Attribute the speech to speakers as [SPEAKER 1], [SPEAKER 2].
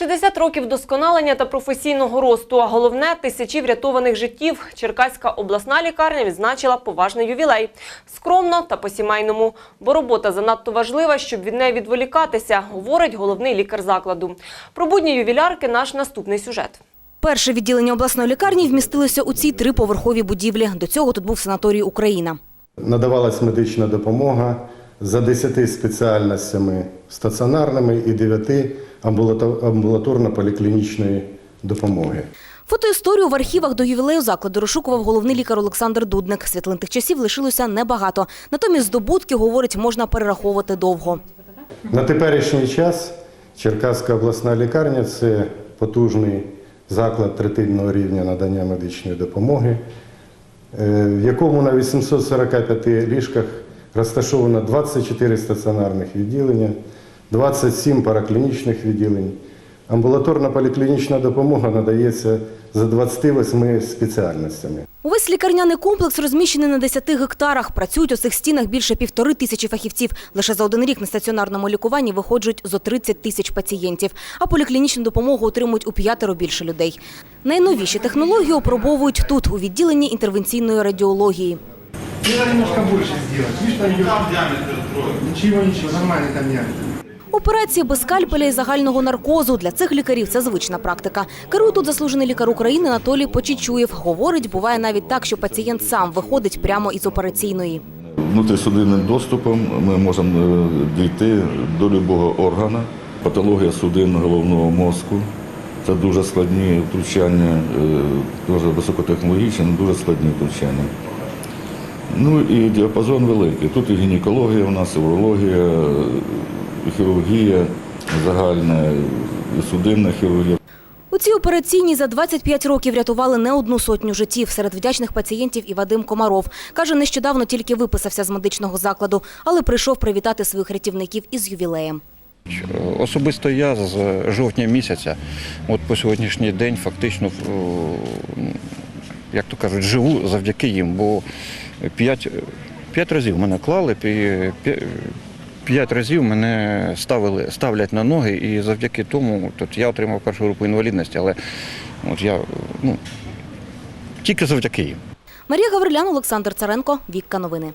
[SPEAKER 1] 60 років досконалення та професійного росту, а головне тисячі врятованих життів. Черкаська обласна лікарня відзначила поважний ювілей. Скромно та по-сімейному. Бо робота занадто важлива, щоб від неї відволікатися, говорить головний лікар закладу. Про будні ювілярки наш наступний сюжет.
[SPEAKER 2] Перше відділення обласної лікарні вмістилося у цій триповерховій будівлі. До цього тут був санаторій Україна.
[SPEAKER 3] Надавалась медична допомога за 10 спеціальностями стаціонарними і 9 амбулато- амбулаторно-поліклінічної допомоги.
[SPEAKER 2] Фотоісторію в архівах до ювілею закладу розшукував головний лікар Олександр Дудник. Світлин тих часів лишилося небагато. Натомість здобутки, говорить, можна перераховувати довго.
[SPEAKER 3] На теперішній час Черкаська обласна лікарня це потужний заклад третинного рівня надання медичної допомоги, е, в якому на 845 ліжках розташовано 24 стаціонарних відділення, 27 параклінічних відділень. Амбулаторна поліклінічна допомога надається за 28 спеціальностями.
[SPEAKER 2] Увесь лікарняний комплекс розміщений на 10 гектарах. Працюють у цих стінах більше півтори тисячі фахівців. Лише за один рік на стаціонарному лікуванні виходжують зо 30 тисяч пацієнтів. А поліклінічну допомогу отримують у п'ятеро більше людей. Найновіші технології опробовують тут, у відділенні інтервенційної радіології.
[SPEAKER 4] Сделать. Видишь, там диаметр Ничего, ничего, нормальный там диаметр.
[SPEAKER 2] Операції без скальпеля і загального наркозу для цих лікарів це звична практика. Керує тут заслужений лікар України Анатолій Почічуєв. Говорить, буває навіть так, що пацієнт сам виходить прямо із операційної.
[SPEAKER 5] Внутрісудинним доступом ми можемо е, дійти до будь-якого органу. Патологія судин головного мозку. Це дуже складні втручання, е, дуже високотехнологічні, але дуже складні втручання. Ну і діапазон великий. Тут і гінекологія у нас, і урологія, хірургія загальна, судинна хірургія.
[SPEAKER 2] У цій операційній за 25 років рятували не одну сотню життів. Серед вдячних пацієнтів і Вадим Комаров. Каже, нещодавно тільки виписався з медичного закладу, але прийшов привітати своїх рятівників із ювілеєм.
[SPEAKER 6] Особисто я з жовтня місяця, от по сьогоднішній день, фактично, як то кажуть, живу завдяки їм, бо п'ять, п'ять разів мене клали, п'ять разів мене ставили, ставлять на ноги, і завдяки тому тут я отримав першу групу інвалідності, але от я ну, тільки завдяки їм.
[SPEAKER 2] Марія Гаврилян, Олександр Царенко, Вікка Новини.